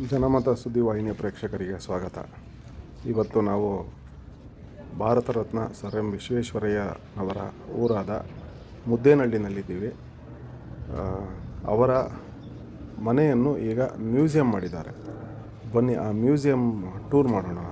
ಜನಮತ ಸುದ್ದಿವಾಹಿನಿಯ ಪ್ರೇಕ್ಷಕರಿಗೆ ಸ್ವಾಗತ. ಇವತ್ತು ನಾವು ಭಾರತ ರತ್ನ ಸರ್ ಎಂ ವಿಶ್ವೇಶ್ವರಯ್ಯನವರ ಊರಾದ ಮುದ್ದೇನಹಳ್ಳಿನಲ್ಲಿದ್ದೀವಿ. ಅವರ ಮನೆಯನ್ನು ಈಗ ಮ್ಯೂಸಿಯಂ ಮಾಡಿದ್ದಾರೆ. ಬನ್ನಿ, ಆ ಮ್ಯೂಸಿಯಂ ಟೂರ್ ಮಾಡೋಣ.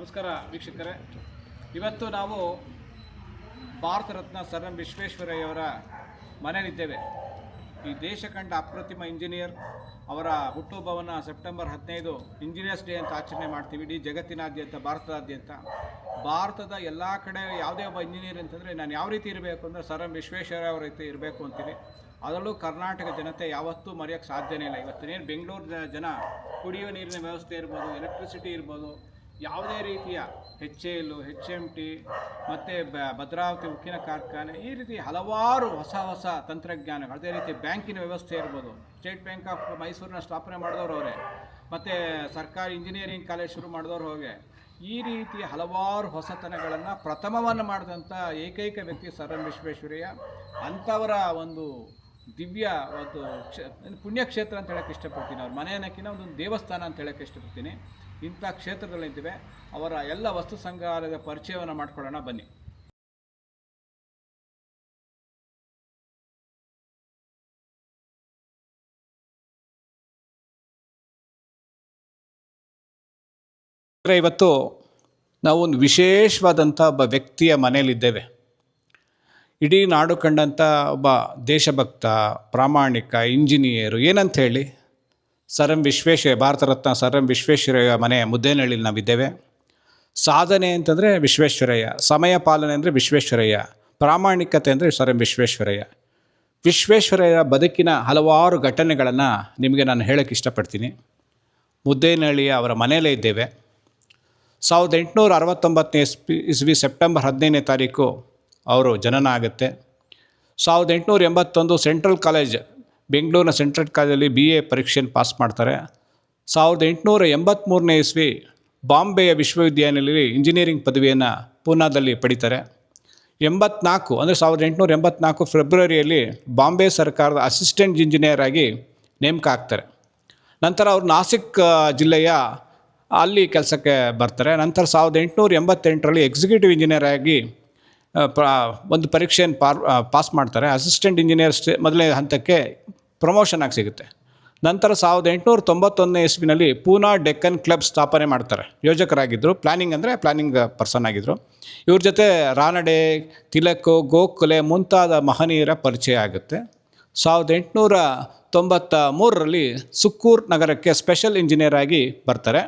ನಮಸ್ಕಾರ ವೀಕ್ಷಕರೇ. ಇವತ್ತು ನಾವು ಭಾರತ ರತ್ನ ಸರ್ ಎಂ ವಿಶ್ವೇಶ್ವರಯ್ಯವರ ಮನೆಯಲ್ಲಿದ್ದೇವೆ. ಈ ದೇಶ ಕಂಡ ಅಪ್ರತಿಮ ಇಂಜಿನಿಯರ್, ಅವರ ಹುಟ್ಟುಹಬ್ಬವನ್ನು ಸೆಪ್ಟೆಂಬರ್ ಹದಿನೈದು ಇಂಜಿನಿಯರ್ಸ್ ಡೇ ಅಂತ ಆಚರಣೆ ಮಾಡ್ತೀವಿ. ಇಡೀ ಜಗತ್ತಿನಾದ್ಯಂತ, ಭಾರತದಾದ್ಯಂತ. ಭಾರತದ ಎಲ್ಲ ಕಡೆ ಯಾವುದೇ ಒಬ್ಬ ಇಂಜಿನಿಯರ್ ಅಂತಂದರೆ ನಾನು ಯಾವ ರೀತಿ ಇರಬೇಕು ಅಂದರೆ ಸರ್ ಎಂ ವಿಶ್ವೇಶ್ವರಯ್ಯ ಅವರ ರೀತಿ ಇರಬೇಕು ಅಂತೀನಿ. ಅದರಲ್ಲೂ ಕರ್ನಾಟಕ ಜನತೆ ಯಾವತ್ತೂ ಮರೆಯೋಕ್ಕೆ ಸಾಧ್ಯನೇ ಇಲ್ಲ. ಇವತ್ತಿನೇನು ಬೆಂಗಳೂರಿನ ಜನ ಕುಡಿಯುವ ನೀರಿನ ವ್ಯವಸ್ಥೆ ಇರ್ಬೋದು ಎಲೆಕ್ಟ್ರಿಸಿಟಿ ಇರ್ಬೋದು ಯಾವುದೇ ರೀತಿಯ H L H M T ಮತ್ತು ಭದ್ರಾವತಿ ಉಕ್ಕಿನ ಕಾರ್ಖಾನೆ, ಈ ರೀತಿ ಹಲವಾರು ಹೊಸ ಹೊಸ ತಂತ್ರಜ್ಞಾನಗಳು, ಅದೇ ರೀತಿ ಬ್ಯಾಂಕಿನ ವ್ಯವಸ್ಥೆ ಇರ್ಬೋದು. ಸ್ಟೇಟ್ ಬ್ಯಾಂಕ್ ಆಫ್ ಮೈಸೂರಿನ ಸ್ಥಾಪನೆ ಮಾಡಿದವರು ಅವರೇ. ಮತ್ತು ಸರ್ಕಾರಿ ಇಂಜಿನಿಯರಿಂಗ್ ಕಾಲೇಜ್ ಶುರು ಮಾಡಿದವರು ಹೋಗೆ. ಈ ರೀತಿ ಹಲವಾರು ಹೊಸತನಗಳನ್ನು ಪ್ರಥಮವನ್ನು ಮಾಡಿದಂಥ ಏಕೈಕ ವ್ಯಕ್ತಿ ಸರ್ ಎಂ ವಿಶ್ವೇಶ್ವರಯ್ಯ. ಅಂಥವರ ಒಂದು ದಿವ್ಯ ಒಂದು ಕ್ಷ, ಪುಣ್ಯಕ್ಷೇತ್ರ ಅಂತ ಹೇಳಕ್ಕೆ ಇಷ್ಟಪಡ್ತೀನಿ ಅವ್ರ. ಮನೆ ಅನ್ನೋಕ್ಕಿಂತ ಒಂದು ದೇವಸ್ಥಾನ ಅಂತ ಹೇಳೋಕ್ಕೆ ಇಷ್ಟಪಡ್ತೀನಿ. ಇಂಥ ಕ್ಷೇತ್ರದಲ್ಲಿದ್ದೇವೆ. ಅವರ ಎಲ್ಲ ವಸ್ತು ಸಂಗ್ರಹಾಲಯದ ಪರಿಚಯವನ್ನು ಮಾಡ್ಕೊಳ್ಳೋಣ. ಬನ್ನಿ. ಇವತ್ತು ನಾವು ಒಂದು ವಿಶೇಷವಾದಂಥ ಒಬ್ಬ ವ್ಯಕ್ತಿಯ ಮನೆಯಲ್ಲಿದ್ದೇವೆ. ಇಡೀ ನಾಡು ಕಂಡಂಥ ಒಬ್ಬ ದೇಶಭಕ್ತ, ಪ್ರಾಮಾಣಿಕ, ಇಂಜಿನಿಯರು ಏನಂತ ಹೇಳಿ? Sir M Visvesvara, Bharat Ratna sir M Visvesvaraya ಮನೆ ಮುದ್ದೇನಹಳ್ಳಿಲಿ ನಾವಿದ್ದೇವೆ. ಸಾಧನೆ ಅಂತಂದರೆ ವಿಶ್ವೇಶ್ವರಯ್ಯ, ಸಮಯ ಪಾಲನೆ ಅಂದರೆ ವಿಶ್ವೇಶ್ವರಯ್ಯ, ಪ್ರಾಮಾಣಿಕತೆ ಅಂದರೆ ಸರ್ ಎಂ ವಿಶ್ವೇಶ್ವರಯ್ಯ. ವಿಶ್ವೇಶ್ವರಯ್ಯ ಬದುಕಿನ ಹಲವಾರು ಘಟನೆಗಳನ್ನು ನಿಮಗೆ ನಾನು ಹೇಳೋಕ್ಕೆ ಇಷ್ಟಪಡ್ತೀನಿ. ಮುದ್ದೇನಹಳ್ಳಿಯ ಅವರ ಮನೆಯಲ್ಲೇ ಇದ್ದೇವೆ. ಸಾವಿರದ ಎಂಟುನೂರ ಅರವತ್ತೊಂಬತ್ತನೇ ಇಸ್ವಿ ಇಸ್ವಿ ಸೆಪ್ಟೆಂಬರ್ ಹದಿನೈದನೇ ತಾರೀಕು ಅವರು ಜನನ ಆಗುತ್ತೆ. ಸಾವಿರದ ಎಂಟುನೂರ ಎಂಬತ್ತೊಂದು ಸೆಂಟ್ರಲ್ ಕಾಲೇಜ್ ಬೆಂಗಳೂರಿನ ಸೆಂಟ್ರಲ್ ಕಾಲೇಜಲ್ಲಿ ಬಿ ಎ ಪರೀಕ್ಷೆಯನ್ನು ಪಾಸ್ ಮಾಡ್ತಾರೆ. ಸಾವಿರದ ಎಂಟುನೂರ ಎಂಬತ್ತ್ಮೂರನೇ ಇಸ್ವಿ ಬಾಂಬೆಯ ವಿಶ್ವವಿದ್ಯಾನಿಲಯದಲ್ಲಿ ಇಂಜಿನಿಯರಿಂಗ್ ಪದವಿಯನ್ನು ಪೂನಾದಲ್ಲಿ ಪಡಿತಾರೆ. ಎಂಬತ್ನಾಲ್ಕು, ಅಂದರೆ ಸಾವಿರದ ಎಂಟುನೂರ ಎಂಬತ್ನಾಲ್ಕು ಫೆಬ್ರವರಿಯಲ್ಲಿ ಬಾಂಬೆ ಸರ್ಕಾರದ ಅಸಿಸ್ಟೆಂಟ್ ಇಂಜಿನಿಯರ್ ಆಗಿ ನೇಮಕ ಆಗ್ತಾರೆ. ನಂತರ ಅವರು ನಾಸಿಕ್ ಜಿಲ್ಲೆಯ ಅಲ್ಲಿ ಕೆಲಸಕ್ಕೆ ಬರ್ತಾರೆ. ನಂತರ ಸಾವಿರದ ಎಂಟುನೂರ ಎಂಬತ್ತೆಂಟರಲ್ಲಿ ಎಕ್ಸಿಕ್ಯೂಟಿವ್ ಇಂಜಿನಿಯರ್ ಆಗಿ ಒಂದು ಪರೀಕ್ಷೆಯನ್ನು ಪಾರ್ ಪಾಸ್ ಮಾಡ್ತಾರೆ. ಅಸಿಸ್ಟೆಂಟ್ ಇಂಜಿನಿಯರ್ ಸ್ಟೇ, ಮೊದಲನೇ ಹಂತಕ್ಕೆ ಪ್ರಮೋಷನ್ ಆಗಿ ಸಿಗುತ್ತೆ. ನಂತರ ಸಾವಿರದ ಎಂಟುನೂರ ತೊಂಬತ್ತೊಂದನೇ ಇಸ್ವಿನಲ್ಲಿ ಪೂನಾ ಡೆಕ್ಕನ್ ಕ್ಲಬ್ ಸ್ಥಾಪನೆ ಮಾಡ್ತಾರೆ. ಯೋಜಕರಾಗಿದ್ದರು ಪ್ಲಾನಿಂಗ್ ಅಂದರೆ ಪ್ಲಾನಿಂಗ್ ಪರ್ಸನ್ ಆಗಿದ್ದರು ಇವ್ರ ಜೊತೆ ರಾನಡೆ ತಿಲಕ್, ಗೋಖಲೆ ಮುಂತಾದ ಮಹನೀಯರ ಪರಿಚಯ ಆಗುತ್ತೆ. ಸಾವಿರದ ಎಂಟುನೂರ ತೊಂಬತ್ತ ಮೂರರಲ್ಲಿ ಸುಕ್ಕೂರ್ ನಗರಕ್ಕೆ ಸ್ಪೆಷಲ್ ಇಂಜಿನಿಯರ್ ಆಗಿ ಬರ್ತಾರೆ.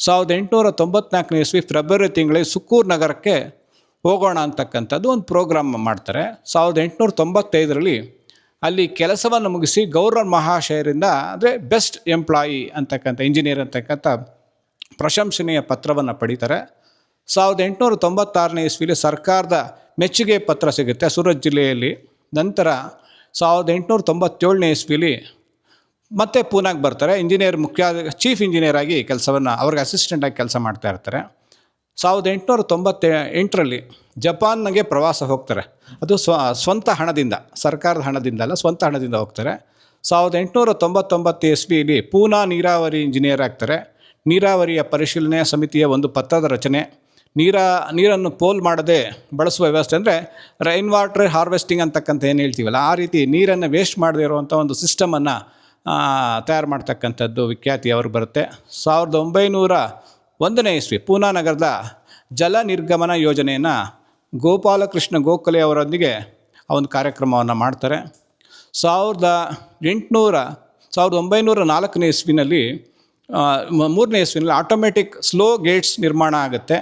ಸಾವಿರದ ಎಂಟುನೂರ ತೊಂಬತ್ನಾಲ್ಕನೇ ಇಸ್ವಿ ಫೆಬ್ರವರಿ ತಿಂಗಳಲ್ಲಿ ಸುಕ್ಕೂರ್ ನಗರಕ್ಕೆ ಹೋಗೋಣ ಅಂತಕ್ಕಂಥದ್ದು ಒಂದು ಪ್ರೋಗ್ರಾಮ್ ಮಾಡ್ತಾರೆ. ಸಾವಿರದ ಎಂಟುನೂರ ತೊಂಬತ್ತೈದರಲ್ಲಿ ಅಲ್ಲಿ ಕೆಲಸವನ್ನು ಮುಗಿಸಿ ಗೌರವ ಮಹಾಶಯರಿಂದ, ಅಂದರೆ ಬೆಸ್ಟ್ ಎಂಪ್ಲಾಯಿ ಅಂತಕ್ಕಂಥ ಇಂಜಿನಿಯರ್ ಅಂತಕ್ಕಂಥ ಪ್ರಶಂಸನೀಯ ಪತ್ರವನ್ನು ಪಡೀತಾರೆ. ಸಾವಿರದ ಎಂಟುನೂರ ತೊಂಬತ್ತಾರನೇ ಇಸ್ವಿಲಿ ಸರ್ಕಾರದ ಮೆಚ್ಚುಗೆ ಪತ್ರ ಸಿಗುತ್ತೆ ಸೂರತ್ ಜಿಲ್ಲೆಯಲ್ಲಿ. ನಂತರ ಸಾವಿರದ ಎಂಟುನೂರ ತೊಂಬತ್ತೇಳನೇ ಇಸ್ವಿಲಿ ಮತ್ತೆ ಪೂನಾಗೆ ಬರ್ತಾರೆ. ಇಂಜಿನಿಯರ್ ಮುಖ್ಯ, ಚೀಫ್ ಇಂಜಿನಿಯರ್ ಆಗಿ ಕೆಲಸವನ್ನು, ಅವ್ರಿಗೆ ಅಸಿಸ್ಟೆಂಟಾಗಿ ಕೆಲಸ ಮಾಡ್ತಾ ಇರ್ತಾರೆ. ಸಾವಿರದ ಎಂಟುನೂರ ತೊಂಬತ್ತ, ಎಂಟರಲ್ಲಿ ಜಪಾನ್ಗೆ ಪ್ರವಾಸ ಹೋಗ್ತಾರೆ. ಅದು ಸ್ವ, ಸ್ವಂತ ಹಣದಿಂದ, ಸರ್ಕಾರದ ಹಣದಿಂದ ಅಲ್ಲ, ಸ್ವಂತ ಹಣದಿಂದ ಹೋಗ್ತಾರೆ. ಸಾವಿರದ ಎಂಟುನೂರ ತೊಂಬತ್ತೊಂಬತ್ತು ಇಸ್ವಿಲಿ ಪೂನಾ ನೀರಾವರಿ ಇಂಜಿನಿಯರ್ ಆಗ್ತಾರೆ. ನೀರಾವರಿಯ ಪರಿಶೀಲನೆ ಸಮಿತಿಯ ಒಂದು ಪತ್ರದ ರಚನೆ. ನೀರ, ನೀರನ್ನು ಪೋಲ್ ಮಾಡದೆ ಬಳಸುವ ವ್ಯವಸ್ಥೆ ಅಂದರೆ ರೈನ್ ವಾಟರ್ ಹಾರ್ವೆಸ್ಟಿಂಗ್ ಅಂತಕ್ಕಂಥ ಏನು ಹೇಳ್ತೀವಲ್ಲ, ಆ ರೀತಿ ನೀರನ್ನು ವೇಸ್ಟ್ ಮಾಡದೇ ಇರುವಂಥ ಒಂದು ಸಿಸ್ಟಮನ್ನು ತಯಾರು ಮಾಡ್ತಕ್ಕಂಥದ್ದು ವಿಖ್ಯಾತಿ ಅವ್ರಿಗೆ ಬರುತ್ತೆ. ಸಾವಿರದ ಒಂಬೈನೂರ ಒಂದನೇ ಇಸ್ವಿ ಪೂನಾ ನಗರದ ಜಲ ನಿರ್ಗಮನ ಯೋಜನೆಯನ್ನು ಗೋಪಾಲಕೃಷ್ಣ ಗೋಖಲೆ ಅವರೊಂದಿಗೆ ಆ ಒಂದು ಕಾರ್ಯಕ್ರಮವನ್ನು ಮಾಡ್ತಾರೆ. ಸಾವಿರದ ಎಂಟುನೂರ, ಸಾವಿರದ ಒಂಬೈನೂರ ನಾಲ್ಕನೇ ಇಸ್ವಿನಲ್ಲಿ ಮೂರನೇ ಇಸ್ವಿನಲ್ಲಿ ಆಟೋಮೆಟಿಕ್ ಸ್ಲೋ ಗೇಟ್ಸ್ ನಿರ್ಮಾಣ ಆಗುತ್ತೆ.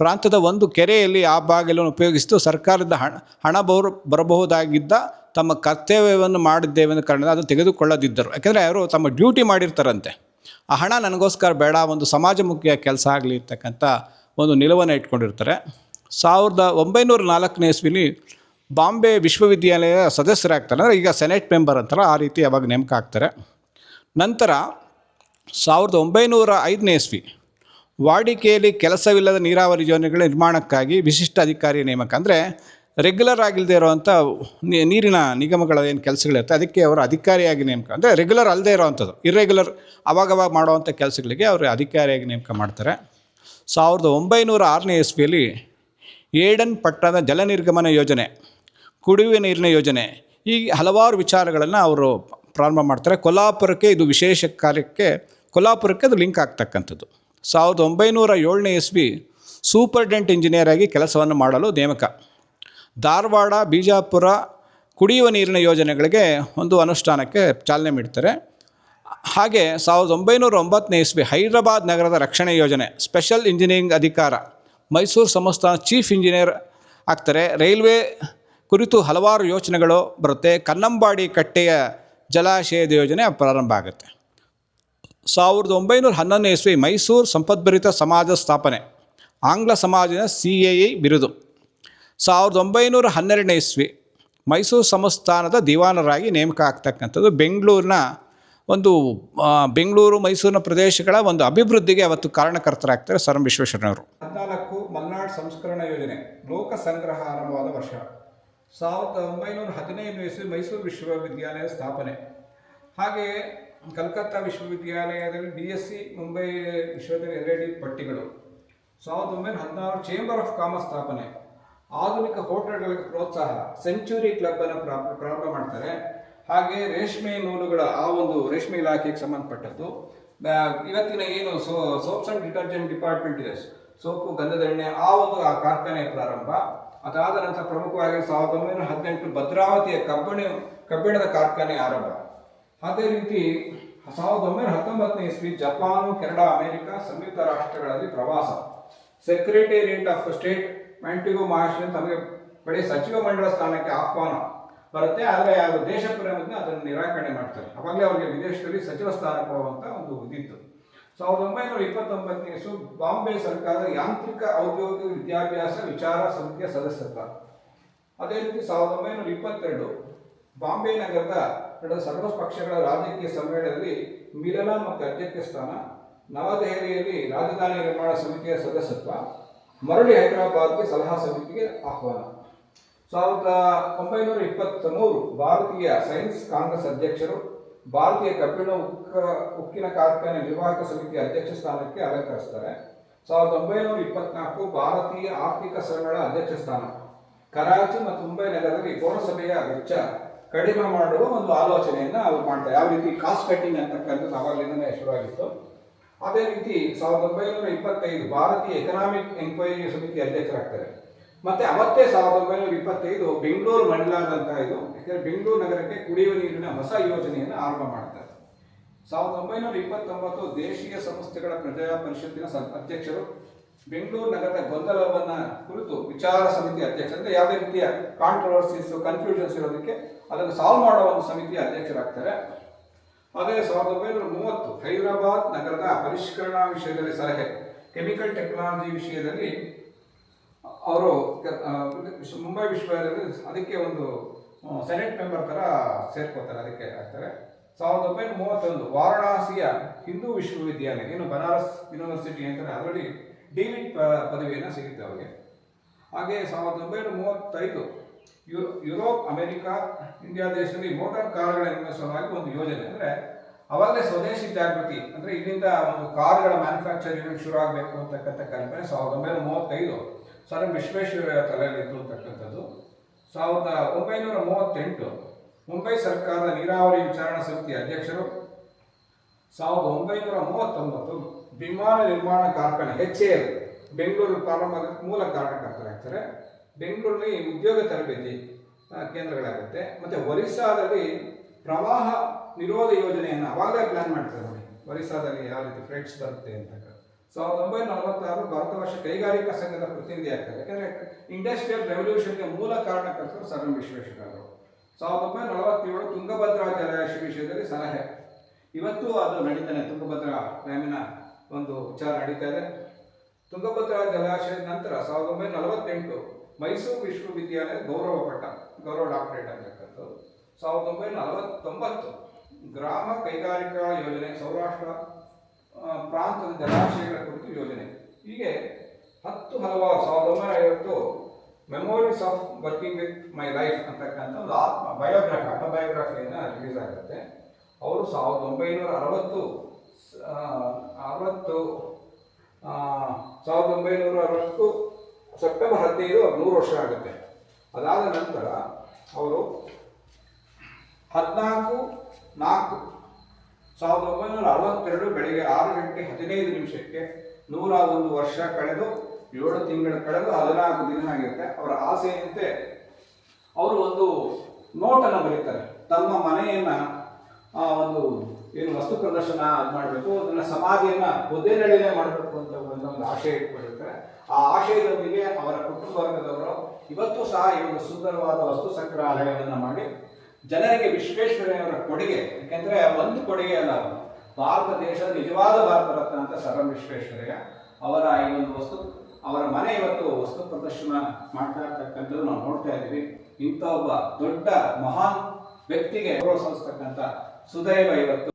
ಪ್ರಾಂತದ ಒಂದು ಕೆರೆಯಲ್ಲಿ ಆ ಬಾಗಿಲನ್ನು ಉಪಯೋಗಿಸಿದ್ದು ಸರ್ಕಾರದ ಹಣ ಹಣ ಬರ ಬರಬಹುದಾಗಿದ್ದ ತಮ್ಮ ಕರ್ತವ್ಯವನ್ನು ಮಾಡಿದ್ದೇವೆ ಅನ್ನೋ ಕಾರಣ ಅದನ್ನು ತೆಗೆದುಕೊಳ್ಳದಿದ್ದರು. ಯಾಕೆಂದರೆ ಅವರು ತಮ್ಮ ಡ್ಯೂಟಿ ಮಾಡಿರ್ತಾರಂತೆ. ಆ ಹಣ ನನಗೋಸ್ಕರ ಬೇಡ, ಒಂದು ಸಮಾಜಮುಖಿಯ ಕೆಲಸ ಆಗಲಿ ಇರ್ತಕ್ಕಂಥ ಒಂದು ನಿಲುವನ್ನು ಇಟ್ಕೊಂಡಿರ್ತಾರೆ. ಸಾವಿರದ ಒಂಬೈನೂರ ನಾಲ್ಕನೇ ಇಸ್ವಿಲಿ ಬಾಂಬೆ ವಿಶ್ವವಿದ್ಯಾಲಯ ಸದಸ್ಯರಾಗ್ತಾರೆ. ಅಂದರೆ ಈಗ ಸೆನೆಟ್ ಮೆಂಬರ್ ಅಂತಾರೆ, ಆ ರೀತಿ ಅವಾಗ ನೇಮಕ ಆಗ್ತಾರೆ. ನಂತರ ಸಾವಿರದ ಒಂಬೈನೂರ ಐದನೇ ಇಸ್ವಿ ವಾಡಿಕೆಯಲ್ಲಿ ಕೆಲಸವಿಲ್ಲದ ನೀರಾವರಿ ಯೋಜನೆಗಳ ನಿರ್ಮಾಣಕ್ಕಾಗಿ ವಿಶಿಷ್ಟ ಅಧಿಕಾರಿ ನೇಮಕ. ಅಂದರೆ ರೆಗ್ಯುಲರ್ ಆಗಿಲ್ಲದೆ ಇರೋವಂಥ ನೀರಿನ ನಿಗಮಗಳ ಏನು ಕೆಲಸಗಳಿರುತ್ತೆ, ಅದಕ್ಕೆ ಅವರು ಅಧಿಕಾರಿಯಾಗಿ ನೇಮಕ. ಅಂದರೆ ರೆಗ್ಯುಲರ್ ಅಲ್ಲದೆ ಇರೋವಂಥದ್ದು ಇರ್ರೆಗ್ಯುಲರ್ ಅವಾಗವಾಗ ಮಾಡುವಂಥ ಕೆಲಸಗಳಿಗೆ ಅವರು ಅಧಿಕಾರಿಯಾಗಿ ನೇಮಕ ಮಾಡ್ತಾರೆ. ಸಾವಿರದ ಒಂಬೈನೂರ ಆರನೇ ಇಸ್ವಿಯಲ್ಲಿ ಏಡನ್ ಪಟ್ಟಣದ ಜಲ ನಿರ್ಗಮನ ಯೋಜನೆ, ಕುಡಿಯುವ ನೀರಿನ ಯೋಜನೆ ಹೀಗೆ ಹಲವಾರು ವಿಚಾರಗಳನ್ನು ಅವರು ಪ್ರಾರಂಭ ಮಾಡ್ತಾರೆ. ಕೊಲ್ಲಾಪುರಕ್ಕೆ ಇದು ವಿಶೇಷ ಕಾರ್ಯಕ್ಕೆ, ಕೊಲ್ಲಾಪುರಕ್ಕೆ ಅದು ಲಿಂಕ್ ಆಗ್ತಕ್ಕಂಥದ್ದು. ಸಾವಿರದ ಒಂಬೈನೂರ ಏಳನೇ ಇಸ್ವಿ ಸೂಪರ್ಡೆಂಟ್ ಇಂಜಿನಿಯರ್ ಆಗಿ ಕೆಲಸವನ್ನು ಮಾಡಲು ನೇಮಕ. ಧಾರವಾಡ, ಬಿಜಾಪುರ ಕುಡಿಯುವ ನೀರಿನ ಯೋಜನೆಗಳಿಗೆ ಒಂದು ಅನುಷ್ಠಾನಕ್ಕೆ ಚಾಲನೆ ನೀಡ್ತಾರೆ. ಹಾಗೆ ಸಾವಿರದ ಒಂಬೈನೂರ ಒಂಬತ್ತನೇ ಇಸ್ವಿ ಹೈದರಾಬಾದ್ ನಗರದ ರಕ್ಷಣೆ ಯೋಜನೆ, ಸ್ಪೆಷಲ್ ಇಂಜಿನಿಯರಿಂಗ್ ಅಧಿಕಾರ ಮೈಸೂರು ಸಂಸ್ಥಾನ ಚೀಫ್ ಇಂಜಿನಿಯರ್ ಆಗ್ತಾರೆ. ರೈಲ್ವೆ ಕುರಿತು ಹಲವಾರು ಯೋಚನೆಗಳು ಬರುತ್ತೆ. ಕನ್ನಂಬಾಡಿ ಕಟ್ಟೆಯ ಜಲಾಶಯದ ಯೋಜನೆ ಪ್ರಾರಂಭ ಆಗುತ್ತೆ. ಸಾವಿರದ ಒಂಬೈನೂರ ಹನ್ನೊಂದನೇ ಇಸ್ವಿ ಮೈಸೂರು ಸಂಪದ್ಭರಿತ ಸಮಾಜ ಸ್ಥಾಪನೆ. ಆಂಗ್ಲ ಸಮಾಜದ ಸಿ ಎ ಐ ಬಿರುದು. ಸಾವಿರದ ಒಂಬೈನೂರ ಹನ್ನೆರಡನೇ ಇಸ್ವಿ ಮೈಸೂರು ಸಂಸ್ಥಾನದ ದಿವಾನರಾಗಿ ನೇಮಕ ಆಗ್ತಕ್ಕಂಥದ್ದು ಬೆಂಗಳೂರಿನ ಒಂದು ಬೆಂಗಳೂರು, ಮೈಸೂರಿನ ಪ್ರದೇಶಗಳ ಒಂದು ಅಭಿವೃದ್ಧಿಗೆ ಅವತ್ತು ಕಾರಣಕರ್ತರಾಗ್ತಾರೆ ಸರ್ ಎಂ ವಿಶ್ವೇಶ್ವರಯ್ಯನವರು ಹದಿನಾಲ್ಕು ಮಲ್ನಾಡ್ ಸಂಸ್ಕರಣಾ ಯೋಜನೆ, ಲೋಕ ಸಂಗ್ರಹ ಆರಂಭವಾದ ವರ್ಷ. ಸಾವಿರದ ಒಂಬೈನೂರ ಹದಿನೈದು ಇಸ್ವಿ ಮೈಸೂರು ವಿಶ್ವವಿದ್ಯಾಲಯ ಸ್ಥಾಪನೆ. ಹಾಗೆಯೇ ಕಲ್ಕತ್ತಾ ವಿಶ್ವವಿದ್ಯಾಲಯದಲ್ಲಿ ಬಿ ಎಸ್ ಸಿ ಮುಂಬೈ ವಿಶ್ವವಿದ್ಯಾಲಯ ಎಲ್ ಪಟ್ಟಿಗಳು. ಸಾವಿರದ ಒಂಬೈನೂರ ಹದಿನಾರು ಚೇಂಬರ್ ಆಫ್ ಕಾಮರ್ಸ್ ಸ್ಥಾಪನೆ. ಆಧುನಿಕ ಹೋಟೆಲ್ಗಳಿಗೆ ಪ್ರೋತ್ಸಾಹ ಸೆಂಚುರಿ ಕ್ಲಬ್ ಅನ್ನು ಪ್ರಾ- ಪ್ರಾರಂಭ ಮಾಡ್ತಾರೆ. ಹಾಗೆ ರೇಷ್ಮೆ ನೂಲುಗಳ ಆ ಒಂದು ರೇಷ್ಮೆ ಇಲಾಖೆಗೆ ಸಂಬಂಧಪಟ್ಟದ್ದು. ಇವತ್ತಿನ ಏನು so, soaps and detergent department ಇದೆ. ಸೋಪು, ಗಂಧದ ಎಣ್ಣೆ, ಆ ಒಂದು, ಆ ಕಾರ್ಖಾನೆ ಪ್ರಾರಂಭ. ಅದಾದ ನಂತರ ಪ್ರಮುಖವಾಗಿ ಸಾವಿರದ ಒಂಬೈನೂರ ಹದಿನೆಂಟು ಭದ್ರಾವತಿಯ ಕಬ್ಬಿಣ, ಕಬ್ಬಿಣದ ಕಾರ್ಖಾನೆ ಆರಂಭ. ಅದೇ ರೀತಿ ಸಾವಿರದ ಒಂಬೈನೂರ ಹತ್ತೊಂಬತ್ತನೇ ಇಸ್ವಿ ಜಪಾನು, ಕೆನಡಾ, ಅಮೆರಿಕ ಸಂಯುಕ್ತ ರಾಷ್ಟ್ರಗಳಲ್ಲಿ ಪ್ರವಾಸ. ಸೆಕ್ರೆಟೇರಿಯೇಟ್ ಆಫ್ ಸ್ಟೇಟ್ ಮ್ಯಾಂಟಿಗೋ ಮಹಾಶಯ ತಮಗೆ ಬಳಿ ಸಚಿವ ಮಂಡಳ ಸ್ಥಾನಕ್ಕೆ ಆಹ್ವಾನ. ಬರುತ್ತೆ, ಆದರೆ ಯಾರು ದೇಶ ಪ್ರೇಮದಿಂದ ಅದನ್ನು ನಿರಾಕರಣೆ ಮಾಡ್ತಾರೆ. ಅವಾಗಲೇ ಅವರಿಗೆ ವಿದೇಶದಲ್ಲಿ ಸಚಿವ ಸ್ಥಾನ ಕೊಡುವಂಥ ಒಂದು ಇದಿತ್ತು. ಸಾವಿರದ ಒಂಬೈನೂರ ಇಪ್ಪತ್ತೊಂಬತ್ತನೇ ಇಸು ಬಾಂಬೆ ಸರ್ಕಾರದ ಯಾಂತ್ರಿಕ ಔದ್ಯೋಗಿಕ ವಿದ್ಯಾಭ್ಯಾಸ ವಿಚಾರ ಸಮಿತಿಯ ಸದಸ್ಯತ್ವ. ಅದೇ ರೀತಿ ಸಾವಿರದ ಒಂಬೈನೂರ ಇಪ್ಪತ್ತೆರಡು ಬಾಂಬೆ ನಗರದ ನಡೆದ ಸರ್ವ ಪಕ್ಷಗಳ ರಾಜಕೀಯ ಸಮ್ಮೇಳನದಲ್ಲಿ ಮಿಲನ ಮತ್ತು ಅಧ್ಯಕ್ಷ ಸ್ಥಾನ, ನವದೆಹಲಿಯಲ್ಲಿ ರಾಜಧಾನಿ ನಿರ್ಮಾಣ ಸಮಿತಿಯ ಸದಸ್ಯತ್ವ, ಮರಳಿ ಹೈದರಾಬಾದ್ಗೆ ಸಲಹಾ ಸಮಿತಿಗೆ ಆಹ್ವಾನ. ಸಾವಿರದ ಒಂಬೈನೂರ ಇಪ್ಪತ್ತ್ ಮೂರು ಭಾರತೀಯ ಸೈನ್ಸ್ ಕಾಂಗ್ರೆಸ್ ಅಧ್ಯಕ್ಷರು ಭಾರತೀಯ ಕಬ್ಬಿಣ ಉಕ್ಕ, ಉಕ್ಕಿನ ಕಾರ್ಖಾನೆ ನಿರ್ವಾಹಕ ಸಮಿತಿಯ ಅಧ್ಯಕ್ಷ ಸ್ಥಾನಕ್ಕೆ ಅಲಂಕರಿಸ್ತಾರೆ. ಸಾವಿರದ ಒಂಬೈನೂರ ಇಪ್ಪತ್ನಾಲ್ಕು ಭಾರತೀಯ ಆರ್ಥಿಕ ಸಂಘಗಳ ಅಧ್ಯಕ್ಷ ಸ್ಥಾನ. ಕರಾಚಿ ಮತ್ತು ಮುಂಬೈ ನಗರದಲ್ಲಿ ಪೌರಸಭೆಯ ವೆಚ್ಚ ಕಡಿಮೆ ಮಾಡುವ ಒಂದು ಆಲೋಚನೆಯನ್ನು ಅವರು ಮಾಡ್ತಾರೆ. ಯಾವ ರೀತಿ ಕಾಸ್ಟ್ ಕಟ್ಟಿಂಗ್ ಅಂತಕ್ಕಂಥದ್ದು ಅವಾಗಲಿಂದನೇ ಶುರುವಾಗಿತ್ತು. ಅದೇ ರೀತಿ ಸಾವಿರದ ಒಂಬೈನೂರ ಇಪ್ಪತ್ತೈದು ಭಾರತೀಯ ಎಕನಾಮಿಕ್ ಎಂಕ್ವೈರಿ ಸಮಿತಿ ಅಧ್ಯಕ್ಷರಾಗ್ತಾರೆ. ಮತ್ತೆ ಅವತ್ತೇ ಸಾವಿರದ ಒಂಬೈನೂರ ಇಪ್ಪತ್ತೈದು ಬೆಂಗಳೂರು ಮಂಡಲದಂತ ಇದು, ಯಾಕಂದರೆ ಬೆಂಗಳೂರು ನಗರಕ್ಕೆ ಕುಡಿಯುವ ನೀರಿನ ಹೊಸ ಯೋಜನೆಯನ್ನು ಆರಂಭ ಮಾಡ್ತಾರೆ ಸಾವಿರದ ಒಂಬೈನೂರ ಇಪ್ಪತ್ತೊಂಬತ್ತು ದೇಶೀಯ ಸಂಸ್ಥೆಗಳ ಪ್ರಜಾ ಪರಿಷತ್ತಿನ ಅಧ್ಯಕ್ಷರು, ಬೆಂಗಳೂರು ನಗರದ ಗೊಂದಲವನ್ನ ಕುರಿತು ವಿಚಾರ ಸಮಿತಿ ಅಧ್ಯಕ್ಷ ಅಂದ್ರೆ ಯಾವುದೇ ರೀತಿಯ ಕಾಂಟ್ರವರ್ಸೀಸ್ ಕನ್ಫ್ಯೂಷನ್ಸ್ ಇರೋದಕ್ಕೆ ಅದನ್ನು ಸಾಲ್ವ್ ಮಾಡುವ ಒಂದು ಸಮಿತಿಯ ಅಧ್ಯಕ್ಷರಾಗ್ತಾರೆ. ಅದೇ ಸಾವಿರದ ಒಂಬೈನೂರ ಮೂವತ್ತು ಹೈದರಾಬಾದ್ ನಗರದ ಪರಿಷ್ಕರಣಾ ವಿಷಯದಲ್ಲಿ ಸಲಹೆ ಕೆಮಿಕಲ್ ಟೆಕ್ನಾಲಜಿ ವಿಷಯದಲ್ಲಿ ಅವರು ಮುಂಬೈ ವಿಶ್ವವಿದ್ಯಾಲಯದಲ್ಲಿ ಅದಕ್ಕೆ ಒಂದು ಸೆನೆಟ್ ಮೆಂಬರ್ ಥರ ಸೇರ್ಕೋತಾರೆ, ಅದಕ್ಕೆ ಆಗ್ತಾರೆ ಸಾವಿರದ ಒಂಬೈನೂರ ಮೂವತ್ತೊಂದು, ವಾರಣಾಸಿಯ ಹಿಂದೂ ವಿಶ್ವವಿದ್ಯಾಲಯ ಏನು ಬನಾರಸ್ ಯೂನಿವರ್ಸಿಟಿ ಅಂತಾರೆ ಅದರಲ್ಲಿ ಪ ಪದವಿಯನ್ನು ಸಿಗುತ್ತೆ ಅವರಿಗೆ. ಹಾಗೆ ಸಾವಿರದ ಒಂಬೈನೂರ ಮೂವತ್ತೈದು, ಯು, ಯುರೋಪ್, ಅಮೆರಿಕಾ, ಇಂಡಿಯಾ ದೇಶದಲ್ಲಿ ಮೋಟಾರ್ ಕಾರ್ಗಳ ನಿರ್ಮಿಸುವಾಗಿ ಒಂದು ಯೋಜನೆ ಅಂದರೆ, ಅವಾಗಲೇ ಸ್ವದೇಶಿ ಜಾಗೃತಿ ಅಂದರೆ ಇಲ್ಲಿಂದ ಒಂದು ಕಾರ್ಗಳ ಮ್ಯಾನುಫ್ಯಾಕ್ಚರಿಂಗ್ ಶುರು ಆಗಬೇಕು ಅಂತಕ್ಕಂಥ ಕಲ್ಪನೆ ಸಾವಿರದ ಒಂಬೈನೂರ ಮೂವತ್ತೈದು. ಸರ್, ವಿಶ್ವೇಶ್ವರಯ್ಯ ತಲೆಯಲ್ಲಿ ಅಂತಕ್ಕಂಥದ್ದು ಸಾವಿರದ ಒಂಬೈನೂರ ಮೂವತ್ತೆಂಟು ಮುಂಬೈ ಸರ್ಕಾರದ ನೀರಾವರಿ ವಿಚಾರಣಾ ಸಮಿತಿ ಅಧ್ಯಕ್ಷರು. ಸಾವಿರದ ಒಂಬೈನೂರ ಮೂವತ್ತೊಂಬತ್ತು ವಿಮಾನ ನಿರ್ಮಾಣ ಕಾರ್ಖಾನೆ ಎಚ್ ಎ ಎಲ್ ಬೆಂಗಳೂರು ಪ್ರಾರಂಭದ ಮೂಲ ಕಾರಣಕರ್ತರಾಗ್ತಾರೆ ಬೆಂಗಳೂರಿನಲ್ಲಿ ಉದ್ಯೋಗ ತರಬೇತಿ ಕೇಂದ್ರಗಳಾಗುತ್ತೆ. ಮತ್ತು ಒರಿಸ್ಸಾದಲ್ಲಿ ಪ್ರವಾಹ ನಿರೋಧ ಯೋಜನೆಯನ್ನು ಅವಾಗಲೇ ಪ್ಲಾನ್ ಮಾಡ್ತಾರೆ ನೋಡಿ. ಒರಿಸ್ಸಾದಲ್ಲಿ ಯಾವ ರೀತಿ ಫ್ರೆಂಡ್ಸ್ ಬರುತ್ತೆ ಅಂತ. ಸಾವಿರದ ಒಂಬೈನೂರ ನಲವತ್ತಾರು ಭಾರತವರ್ಷ ಕೈಗಾರಿಕಾ ಸಂಘದ ಪ್ರತಿನಿಧಿ ಆಗ್ತಾರೆ. ಯಾಕಂದರೆ ಇಂಡಸ್ಟ್ರಿಯಲ್ ರೆವಲ್ಯೂಷನ್ಗೆ ಮೂಲ ಕಾರಣಕರ್ತರು ಸರ್ ಎಂ ವಿಶ್ವೇಶ್ವರಯ್ಯನವರು ಸಾವಿರದ ಒಂಬೈನೂರ ನಲವತ್ತೇಳು ತುಂಗಭದ್ರಾ ಜಲಾಶಯ ವಿಷಯದಲ್ಲಿ ಸಲಹೆ. ಇವತ್ತು ಅದು ನಡೀತಾನೆ. ತುಂಗಭದ್ರಾ ಡ್ಯಾಮಿನ ಒಂದು ವಿಚಾರ ನಡೀತಾ ಇದೆ. ತುಂಗಭದ್ರಾ ಜಲಾಶಯದ ನಂತರ ಸಾವಿರದ ಒಂಬೈನೂರ ನಲವತ್ತೆಂಟು ಮೈಸೂರು ವಿಶ್ವವಿದ್ಯಾಲಯ ಗೌರವ ಪಟ್ಟ, ಗೌರವ ಡಾಕ್ಟರೇಟ್ ಅಂತಕ್ಕಂಥದ್ದು ಸಾವಿರದ ಒಂಬೈನೂರ ನಲವತ್ತೊಂಬತ್ತು ಗ್ರಾಮ ಕೈಗಾರಿಕಾ ಯೋಜನೆ ಸೌರಾಷ್ಟ್ರ ಪ್ರಾಂತದ ಜಲಾಶಯಗಳ ಕುರಿತು ಯೋಜನೆ. ಹೀಗೆ ಹತ್ತು ಹಲವಾರು ಸಾವಿರದ ಒಂಬೈನೂರ ಐವತ್ತು memories of working with my life ಅಂತಕ್ಕಂಥ ಒಂದು ಆತ್ಮ ಬಯೋಗ್ರಫಿ ಆಟೋಬಯೋಗ್ರಫಿಯನ್ನು ರಿಲೀಸ್ ಆಗುತ್ತೆ. ಅವರು ಸಾವಿರದ ಒಂಬೈನೂರ ಅರವತ್ತು ಅರವತ್ತು ಸಾವಿರದ ಒಂಬೈನೂರ ಅರವತ್ತು ಸೆಪ್ಟೆಂಬರ್ ಹದಿನೈದು ಅವ್ರು ನೂರು ವರ್ಷ ಆಗುತ್ತೆ. ಅದಾದ ನಂತರ ಅವರು ಹದಿನಾಲ್ಕು, ನಾಲ್ಕು ಸಾವಿರದ ಒಂಬೈನೂರ ಅರವತ್ತೆರಡು ಬೆಳಗ್ಗೆ ಆರು ಗಂಟೆ ಹದಿನೈದು ನಿಮಿಷಕ್ಕೆ ನೂರ ಒಂದು ವರ್ಷ ಕಳೆದು ಏಳು ತಿಂಗಳು ಕಳೆದು ಹದಿನಾಲ್ಕು ದಿನ ಆಗಿರುತ್ತೆ. ಅವರ ಆಸೆಯಂತೆ ಅವರು ಒಂದು ನೋಟನ್ನು ಬರೀತಾರೆ. ತಮ್ಮ ಮನೆಯನ್ನ ಒಂದು ಏನು ವಸ್ತು ಪ್ರದರ್ಶನ ಅದು ಮಾಡಬೇಕು, ಅದನ್ನ ಸಮಾಧಿಯನ್ನ ಒದ್ದೆನಡೆಯೇ ಮಾಡಬೇಕು ಅಂತ ಒಂದು ಆಶಯ ಇಟ್ಕೊಂಡಿರ್ತಾರೆ. ಆ ಆಶಯದೊಂದಿಗೆ ಅವರ ಕುಟುಂಬ ವರ್ಗದವರು ಇವತ್ತು ಸಹ ಈ ಒಂದು ಸುಂದರವಾದ ವಸ್ತು ಸಂಗ್ರಹಾಲಯವನ್ನು ಮಾಡಿ ಜನರಿಗೆ ವಿಶ್ವೇಶ್ವರಯ್ಯನವರ ಕೊಡುಗೆ, ಯಾಕೆಂದ್ರೆ ಒಂದು ಕೊಡುಗೆ ಅಲ್ಲ. ಭಾರತ ದೇಶದ ನಿಜವಾದ ಭಾರತ ರತ್ನ ಅಂತ ಸರ್ ವಿಶ್ವೇಶ್ವರಯ್ಯ ಅವರ ಈ ಒಂದು ವಸ್ತು, ಅವರ ಮನೆ ಇವತ್ತು ವಸ್ತು ಪ್ರದರ್ಶನ ಮಾಡ್ತಾ ಇರ್ತಕ್ಕಂಥದ್ದು ನಾವು ನೋಡ್ತಾ ಇದ್ದೀವಿ ಇಂಥ ಒಬ್ಬ ದೊಡ್ಡ ಮಹಾನ್ ವ್ಯಕ್ತಿಗೆ ಗೌರವ ಸಲ್ಲಿಸ್ತಕ್ಕಂಥ ಸುದೈವ ಇವತ್ತು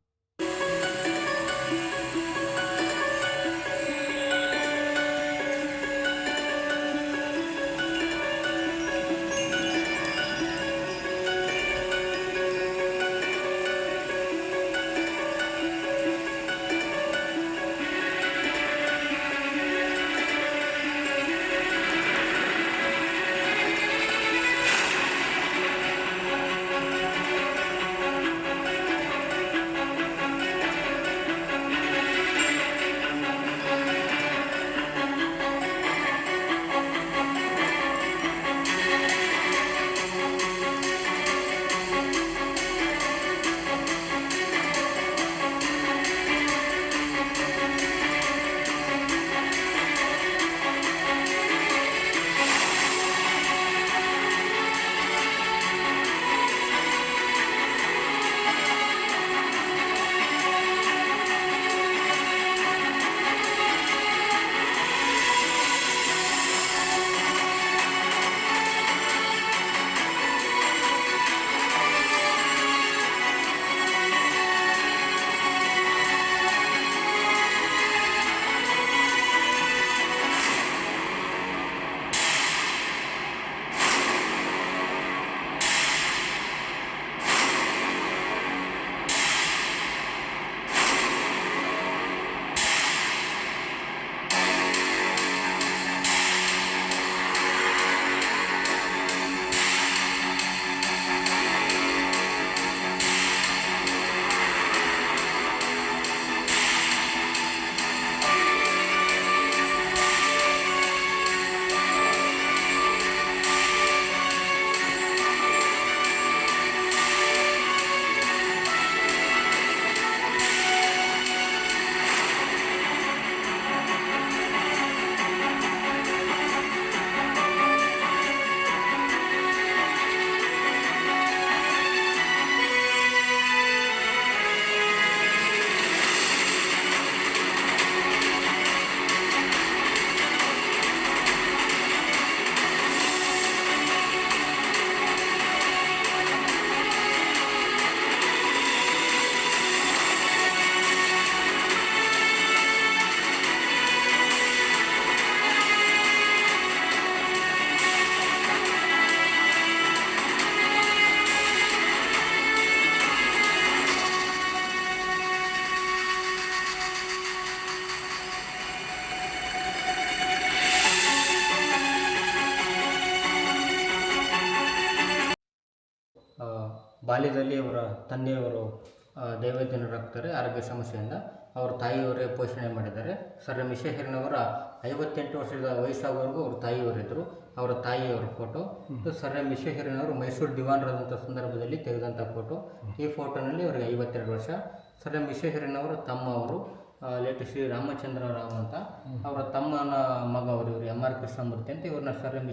ಬಾಲ್ಯದಲ್ಲಿ ಅವರ ತಂದೆಯವರು ದೈವಜನರಾಗ್ತಾರೆ ಆರೋಗ್ಯ ಸಮಸ್ಯೆಯಿಂದ ಅವರ ತಾಯಿಯವರೇ ಪೋಷಣೆ ಮಾಡಿದ್ದಾರೆ. ಸರ್ ಎಂ ಐವತ್ತೆಂಟು ವರ್ಷದ ವಯಸ್ಸಾಗುವವರೆಗೂ ಅವ್ರ ತಾಯಿಯವರಿದ್ದರು. ಅವರ ತಾಯಿಯವರ ಫೋಟೋ ಮತ್ತು ಸರ್ ಎಂ ವಿಶ್ವೇಶ್ವರಯ್ಯನವರು ಮೈಸೂರು ದಿವಾನರಾದಂಥ ಸಂದರ್ಭದಲ್ಲಿ ತೆಗೆದಂಥ ಫೋಟೋ ಈ ಫೋಟೋನಲ್ಲಿ ಅವರಿಗೆ ಐವತ್ತೆರಡು ವರ್ಷ. ಸರ್ ಎಂ ತಮ್ಮ ಅವರು ಲೇಟ್ ಶ್ರೀ ರಾಮಚಂದ್ರ ರಾವ್ ಅಂತ. ಅವರ ತಮ್ಮನ ಮಗ ಅವರು ಇವರು ಎಂ ಆರ್ ಕೃಷ್ಣಮೂರ್ತಿ ಅಂತ. ಇವ್ರನ್ನ ಸರ್ ಎಂ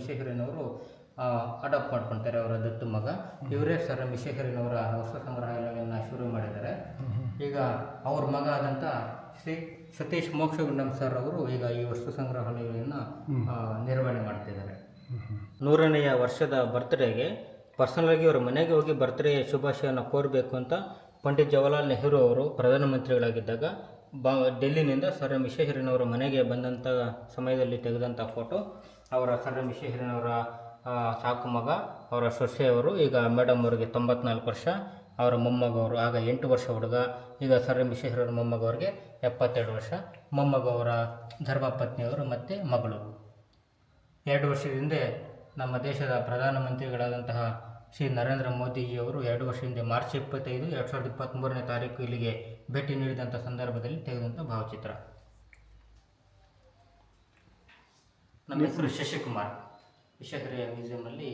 ಅಡಾಪ್ಟ್ ಮಾಡ್ಕೊತಾರೆ ಅವರ ದತ್ತು ಮಗ. ಇವರೇ ಸರ್ ಎಂ ಹೊಸ ವಸ್ತು ಸಂಗ್ರಹಾಲಯವನ್ನು ಶುರು ಮಾಡಿದ್ದಾರೆ. ಈಗ ಅವ್ರ ಮಗ ಆದಂಥ ಶ್ರೀ ಸತೀಶ್ ಮೋಕ್ಷಗುಂಡಂ ಸರ್ ಅವರು ಈಗ ಈ ವಸ್ತು ಸಂಗ್ರಹಾಲಯವನ್ನು ನಿರ್ವಹಣೆ ಮಾಡ್ತಿದ್ದಾರೆ. ನೂರನೆಯ ವರ್ಷದ ಬರ್ತ್ಡೇಗೆ ಪರ್ಸನಲಾಗಿ ಅವರ ಮನೆಗೆ ಹೋಗಿ ಬರ್ತ್ಡೇ ಶುಭಾಶಯವನ್ನು ಕೋರಬೇಕು ಅಂತ ಪಂಡಿತ್ ಜವಾಹರ್ಲಾಲ್ ನೆಹರು ಅವರು ಪ್ರಧಾನಮಂತ್ರಿಗಳಾಗಿದ್ದಾಗ ಬಾ ಡೆಲ್ಲಿನಿಂದ ಸರ್ ಎಂ ವಿಶ್ವೇಶ್ವರಯ್ಯನವರ ಮನೆಗೆ ಬಂದಂಥ ಸಮಯದಲ್ಲಿ ತೆಗೆದಂಥ ಫೋಟೋ ಅವರ ಸರ್ ಎಂ ವಿಶ್ವೇಶ್ವರಯ್ಯನವರ ಸಾಕು ಮಗ, ಅವರ ಸೊಸೆಯವರು, ಈಗ ಮೇಡಮ್ ಅವರಿಗೆ ತೊಂಬತ್ನಾಲ್ಕು ವರ್ಷ, ಅವರ ಮೊಮ್ಮಗವರು, ಆಗ ಎಂಟು ವರ್ಷ ಹುಡುಗ, ಈಗ ಸರ್ ಎಂ ವಿಶ್ವೇಶ್ವರ ಮೊಮ್ಮಗವ್ರಿಗೆ ಎಪ್ಪತ್ತೆರಡು ವರ್ಷ, ಮೊಮ್ಮಗವರ ಧರ್ಮಪತ್ನಿಯವರು ಮತ್ತು ಮಗಳು. ಎರಡು ವರ್ಷದ ಹಿಂದೆ ನಮ್ಮ ದೇಶದ ಪ್ರಧಾನಮಂತ್ರಿಗಳಾದಂತಹ ಶ್ರೀ ನರೇಂದ್ರ ಮೋದಿಜಿಯವರು ಎರಡು ವರ್ಷ ಹಿಂದೆ ಮಾರ್ಚ್ ಇಪ್ಪತ್ತೈದು, ಎರಡು ಸಾವಿರದ ಇಪ್ಪತ್ತ್ಮೂರನೇ ತಾರೀಕು ಇಲ್ಲಿಗೆ ಭೇಟಿ ನೀಡಿದಂಥ ಸಂದರ್ಭದಲ್ಲಿ ತೆಗೆದಂಥ ಭಾವಚಿತ್ರ. ನಮ್ಮ ಹೆಸರು ಶಶಿಕುಮಾರ್. ವಿಶ್ವೇಶ್ವರಯ್ಯ ಮ್ಯೂಸಿಯಂನಲ್ಲಿ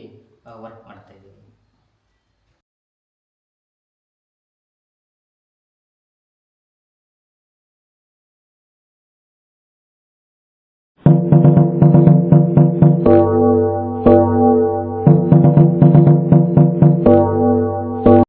ವರ್ಕ್ ಮಾಡ್ತಾ